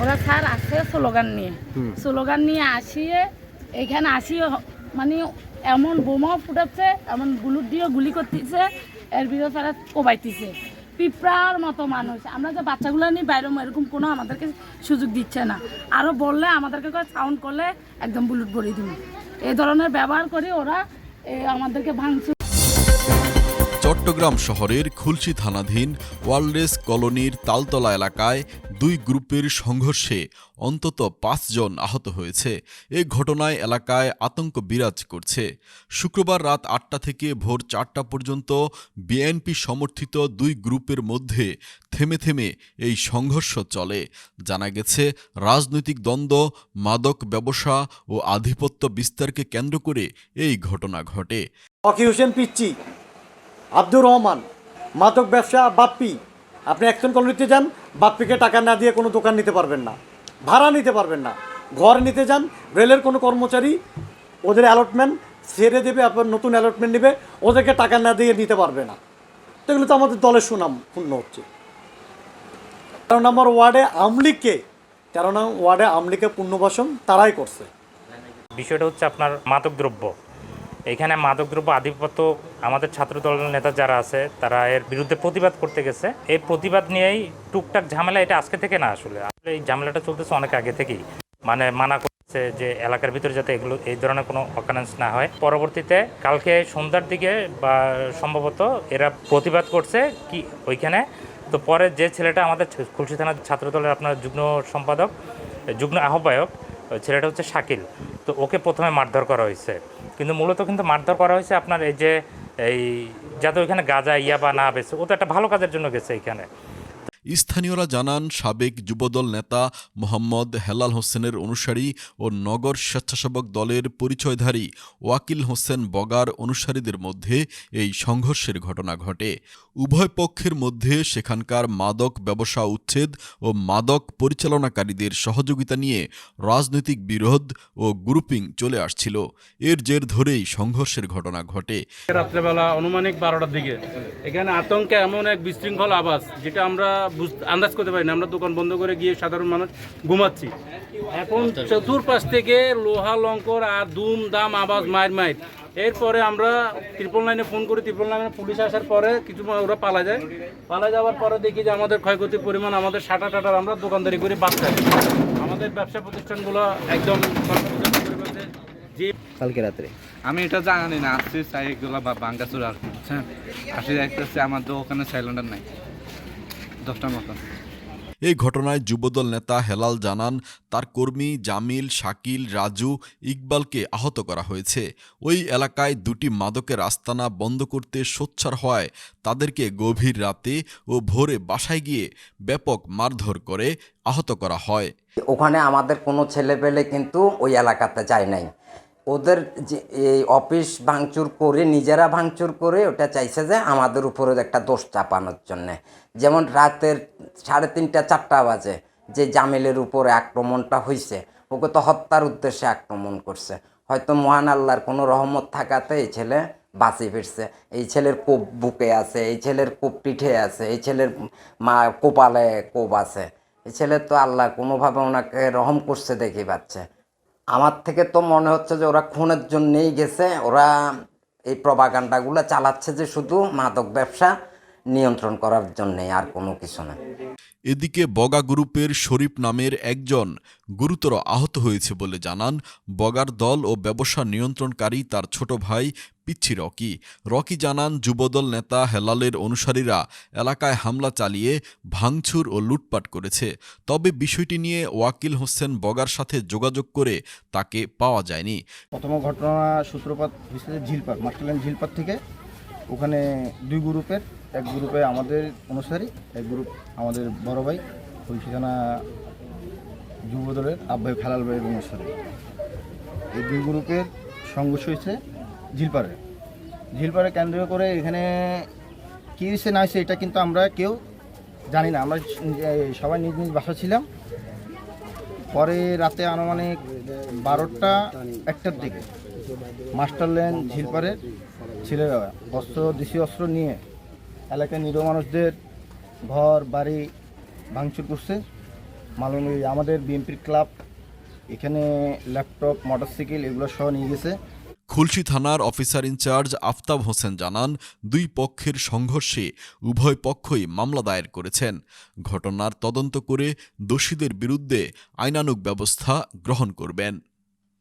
ওরা স্যার আসছে স্লোগান নিয়ে। স্লোগান নিয়ে আসিয়ে এখানে আসিয়ে মানে এমন বোমাও ফুটাচ্ছে এমন বুলুট দিয়ে গুলি করতেছে এর ভিতরে তারা কোবাইতেছে। পিঁপড়ার মতো মানুষ। আমরা যে বাচ্চাগুলো নিয়ে বাইরে এরকম কোনো আমাদেরকে সুযোগ দিচ্ছে না। আরও বললে আমাদেরকে সাউন্ড করলে একদম বুলুট ভরিয়ে দিব। এই ধরনের ব্যবহার করে ওরা আমাদেরকে ভাঙচুর চট্টগ্রাম শহরের খুলশি থানাধীন ওয়ার্ল্ডেস কলোনির তালতলা এলাকায় দুই গ্রুপের সংঘর্ষে অন্তত পাঁচজন আহত হয়েছে। এ ঘটনায় এলাকায় আতঙ্ক বিরাজ করছে। শুক্রবার রাত আটটা থেকে ভোর চারটা পর্যন্ত বিএনপি সমর্থিত দুই গ্রুপের মধ্যে থেমে থেমে এই সংঘর্ষ চলে। জানা গেছে, রাজনৈতিক দ্বন্দ্ব, মাদক ব্যবসা ও আধিপত্য বিস্তারকে কেন্দ্র করে এই ঘটনা ঘটে। পিচ্চি আব্দুর রহমান, মাদক ব্যবসা, বাপ্পি। আপনি অ্যাকশন কলোনিতে যান, বাপ্পিকে টাকা না দিয়ে কোনো দোকান নিতে পারবেন না, ভাড়া নিতে পারবেন না। ঘর নিতে যান, রেলের কোনো কর্মচারী, ওদের অ্যালটমেন্ট ছেড়ে দেবে আপনার নতুন অ্যালটমেন্ট নেবে, ওদেরকে টাকা না দিয়ে নিতে পারবে না। তো এগুলো তো আমাদের দলের সুনাম, পূর্ণ হচ্ছে। তেরো নম্বর ওয়ার্ডে আমলিগকে তেরো নম্বর ওয়ার্ডে আমলিকে পুণ্যবাসন তারাই করছে। বিষয়টা হচ্ছে আপনার মাদকদ্রব্য। এখানে মাদকদ্রব্য আধিপত্য আমাদের ছাত্র দলের নেতা যারা আছে, তারা এর বিরুদ্ধে প্রতিবাদ করতে গেছে। এই প্রতিবাদ নিয়েই টুকটাক ঝামেলা, এটা আজকে থেকে না আসলে। আসলে এই ঝামেলাটা চলতেছে অনেক আগে থেকেই। মানে মানা করছে যে এলাকার ভিতরে যাতে এগুলো, এই ধরনের কোনো অকারেন্স না হয়। পরবর্তীতে কালকে সন্ধ্যার দিকে বা সম্ভবত এরা প্রতিবাদ করছে কি ওইখানে। তো পরে যে ছেলেটা আমাদের খুলশি থানার ছাত্র দলের আপনার যুগ্ম সম্পাদক, যুগ্ম আহ্বায়ক ছেলেটা হচ্ছে শাকিল। তো ওকে প্রথমে মারধর করা হয়েছে। কিন্তু মূলত কিন্তু মারধর করা হয়েছে আপনার এই যে এই যাদের ওইখানে গাঁজা, ইয়াবা, না বেছে ও তো একটা ভালো কাজের জন্য গেছে এখানে স্থানীয়রা জানান, সাবেক যুবদল নেতা মোহাম্মদ হেলাল হোসেনের অনুসারী ও নগর স্বেচ্ছাসেবক দলের পরিচয়ধারী ওয়াকিল হোসেন বগার অনুসারীদের মধ্যে এই সংঘর্ষের ঘটনা ঘটে। উভয় পক্ষের মধ্যে সেখানকার মাদক ব্যবসা উচ্ছেদ ও মাদক পরিচালনাকারীদের সহযোগিতা নিয়ে রাজনৈতিক বিরোধ ও গ্রুপিং চলে আসছিল। এর জের ধরেই সংঘর্ষের ঘটনা ঘটে। রাত্রেবেলা আনুমানিক বারোটার দিকে, এখানে আতঙ্কে এমন এক বিশৃঙ্খল আবাস যেটা আমরা আন্দাজ করতে পারি না। আমরা দোকান বন্ধ করে গিয়ে সাধারণ মানুষ ঘুমাচ্ছি। এখন চতুর্পাশ থেকে লোহা লঙ্কর আর দুম দাম আওয়াজ মায়ের মায়ের এরপরে আমরা ত্রিপল লাইনে ফোন করি। ত্রিপল লাইনে পুলিশ আসার পরে কিছু ওরা পালা যায়। পালা যাওয়ার পরে দেখি যে আমাদের ক্ষয়ক্ষতির পরিমাণ আমাদের সাটা টাটার আমরা দোকানদারি করে বাঁচতে আমাদের ব্যবসা প্রতিষ্ঠানগুলো একদম যে কালকে রাত্রে। আমি এটা জানি না আসছি চাই এগুলো বাঙ্গাচুর আর কি বুঝছেন? আসি দেখতেছি আমার তো ওখানে সাইলেন্ডার নাই। দশটার মতন এই ঘটনায় যুবদল নেতা হেলাল জানান তার কর্মী জামিল শাকিল রাজু ইকবালকে আহত করা হয়েছে। ওই এলাকায় দুটি মাদকের আস্তানা বন্ধ করতে সোচ্ছার হওয়ায় তাদেরকে গভীর রাতে ও ভোরে বাসায় গিয়ে ব্যাপক মারধর করে আহত করা হয়। ওখানে আমাদের কোনো ছেলে পেলে কিন্তু ওই এলাকাতে যায় নাই। ওদের যে এই অফিস ভাঙচুর করে, নিজেরা ভাঙচুর করে, ওটা চাইছে যে আমাদের উপরে একটা দোষ চাপানোর জন্যে। যেমন রাতের সাড়ে তিনটা, চারটা বাজে, যে জামিলের উপরে আক্রমণটা হয়েছে ওকে তো হত্যার উদ্দেশ্যে আক্রমণ করছে। হয়তো মহান আল্লাহর কোনো রহমত থাকাতে এই ছেলে বাঁচি ফিরছে। এই ছেলের কোপ বুকে আছে, এই ছেলের কোপ পিঠে আছে, এই ছেলের মা কোপালে কোপ আছে। এই ছেলে তো আল্লাহ কোনোভাবে ওনাকে রহম করছে দেখি পাচ্ছে। আমার থেকে তো মনে হচ্ছে যে ওরা খুনের জন্যেই গেছে, ওরা এই প্রবাগান্ডাগুলো চালাচ্ছে যে শুধু মাদক ব্যবসা। নিয়ন্ত্রণ করার জন্যেই আর কোনো কিছু না। এদিকে বগা গ্রুপের শরীফ নামের একজন গুরুতর আহত হয়েছে বলে জানান বগার দল ও ব্যবসা নিয়ন্ত্রণকারী তার ছোট ভাই পিচ্ছি রকি। রকি জানান যুবদল নেতা হেলালের অনুসারীরা এলাকায় হামলা চালিয়ে ভাঙচুর ও লুটপাট করেছে। তবে বিষয়টি নিয়ে ওয়াকিল হোসেন বগার সাথে যোগাযোগ করে তাকে পাওয়া যায়নি। প্রথম ঘটনা সূত্রপাত ঝিলপাট মাস্টারল্যান্ড ঝিলপাট থেকে ওখানে দুই গ্রুপের, এক গ্রুপে আমাদের অনুসারী, এক গ্রুপ আমাদের বড় ভাই, ওই ঠিকানা যুবদলের আব্বাই খালাল ভাইয়ের অনুসারী। এই দুই গ্রুপের সংঘর্ষ হয়েছে ঝিলপাড়ে। ঝিলপাড়ে কেন্দ্র করে এখানে কী হয়েছে, না হয়েছে, এটা কিন্তু আমরা কেউ জানি না। আমরা সবাই নিজ নিজ বাসা ছিলাম। পরে রাতে আনুমানিক বারোটা, একটার দিকে মাস্টারল্যান্ড ঝিলপাড়ের ছেলেরা অস্ত্র দেশি অস্ত্র নিয়ে এলাকায় নিরীহ মানুষদের ঘর, বাড়ি ভাঙচুর করছে। মালুম আমাদের বিএনপির ক্লাব এখানে ল্যাপটপ, মোটরসাইকেল এগুলো সহ নিয়ে গেছে। খুলশী থানার অফিসার ইনচার্জ আফতাব হোসেন জানান, দুই পক্ষের সংঘর্ষে উভয় পক্ষই মামলা দায়ের করেছেন। ঘটনার তদন্ত করে দোষীদের বিরুদ্ধে আইনানুগ ব্যবস্থা গ্রহণ করবেন।